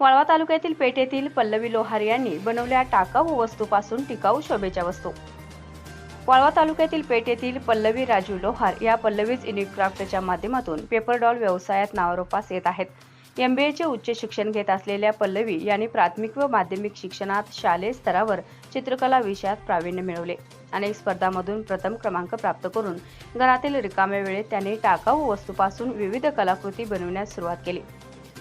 वाळवा तालुक्यातील पेठेतील पल्लवी लोहार यांनी बनवल्या टाकाऊ वस्तूपासून टिकाऊ शोभेच्या वस्तू. वाळवा तालुक्यातील पेठेतील पल्लवी राजू लोहार या पल्लवीज इनिक्राफ्टच्या माध्यमातून पेपर डॉल व्यवसायात नावारोपास येत आहेत. एम बी एचे उच्च शिक्षण घेत असलेल्या पल्लवी यांनी प्राथमिक व माध्यमिक शिक्षणात शालेय स्तरावर चित्रकला विषयात प्रावीण्य मिळवले. अनेक स्पर्धांमधून प्रथम क्रमांक प्राप्त करून घरातील रिकाम्या वेळेत त्यांनी टाकाऊ वस्तूपासून विविध कलाकृती बनविण्यास सुरुवात केली.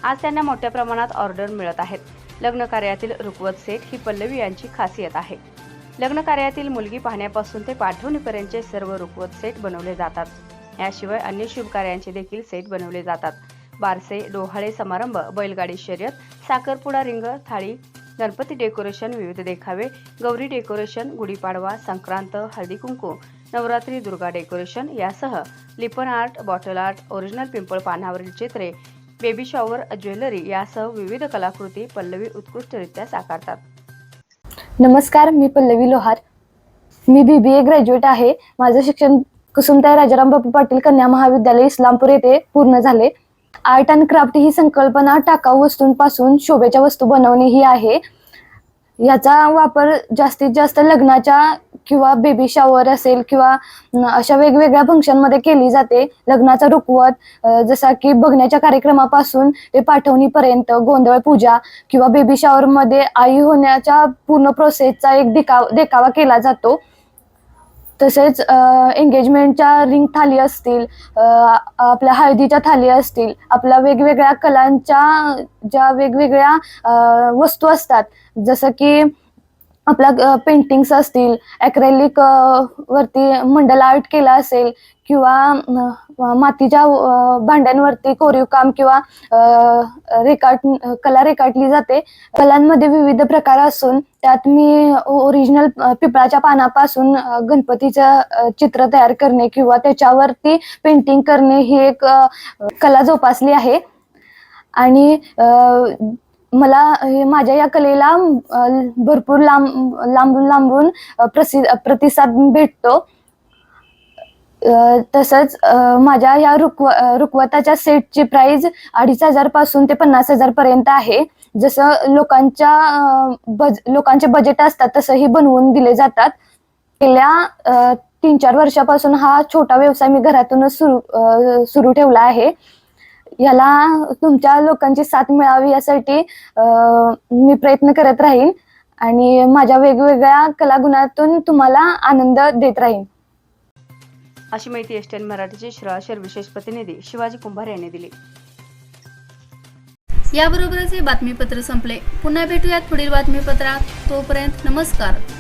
आज त्यांना मोठ्या प्रमाणात ऑर्डर मिळत आहेत. लग्न कार्यातील रुकवत सेट ही पल्लवी यांची खासियत आहे. लग्न कार्यातील मुलगी पाहण्यापासून ते पाठवणीपर्यंतचे सर्व रुकवत सेट बनवले जातात. याशिवाय अन्य शुभ कार्यांचे देखील सेट बनवले जातात. बारसे डोहाळे समारंभ बैलगाडी शर्यत साखरपुडा रिंग थाळी गणपती डेकोरेशन विविध देखावे गौरी डेकोरेशन गुढीपाडवा संक्रांत हळदी कुंकू नवरात्री दुर्गा डेकोरेशन यासह lippan art bottle art original पिंपळ पानावरील चित्रे बेबी शॉवर ज्वेलरी यासह विविध कलाकृती पल्लवी उत्कृष्टरित्या साकारतात. नमस्कार मी पल्लवी लोहार. मी बी बी ए ग्रॅज्युएट आहे. माझं शिक्षण कुसुमताई राजाराम बापू पाटील कन्या महाविद्यालय इस्लामपूर येथे पूर्ण झाले. आर्ट अँड क्राफ्ट ही संकल्पना टाकाऊ वस्तूंपासून शोभेच्या वस्तू बनवणे ही आहे. याचा वापर जास्तीत जास्त लग्नाच्या किंवा बेबी शॉवर असेल किंवा अशा वेगवेगळ्या फंक्शनमध्ये केली जाते. लग्नाचा रुकवत जसा की बघण्याच्या कार्यक्रमापासून ते पाठवणीपर्यंत गोंधळ पूजा किंवा बेबी शॉवरमध्ये आई होण्याच्या पूर्ण प्रोसेसचा एक देखाव देखावा केला जातो. तसेच एंगेजमेंटच्या रिंग थाली असतील आपल्या हळदीच्या थाली असतील आपल्या वेगवेगळ्या कलांच्या ज्या वेगवेगळ्या वस्तू असतात जसं की आपल्या पेंटिंग्स असतील ॲक्रेलिक वरती मंडल आर्ट केला असेल किंवा मातीच्या भांड्यांवरती कोरीव काम किंवा रेखाट कला रेखाटली जाते. कलांमध्ये विविध प्रकार असून त्यात मी ओरिजिनल पिपळाच्या पानापासून गणपतीचं चित्र तयार करणे किंवा त्याच्यावरती पेंटिंग करणे ही एक कला जोपासली आहे. आणि मला हे माझ्या या कलेला भरपूर लांब लांबून लांबून अ, प्रसि प्रतिसाद भेटतो. तसंच माझ्या या रुकव अ, रुकवताच्या सेटची प्राइस अडीच हजारपासून ते पन्नास हजार पर्यंत आहे. जसं लोकांच्या बज लोकांचे बजेट असतात तसंही बनवून दिले जातात. गेल्या तीन चार वर्षापासून हा छोटा व्यवसाय मी घरातूनच सुरू सुरू ठेवला आहे. याला तुमच्या लोकांची साथ मिळावी यासाठी अ, मी प्रयत्न करत राहीन. आणि माझ्या वेगवेगळ्या कलागुणातून तुम्हाला आनंद देत राहीन. अशी माहिती एस टेन मराठीचे श्रळाशर विशेष प्रतिनिधी शिवाजी कुंभार यांनी दिली. याबरोबरच हे बातमीपत्र संपले. पुन्हा भेटूयात पुढील बातमीपत्रात. तोपर्यंत नमस्कार.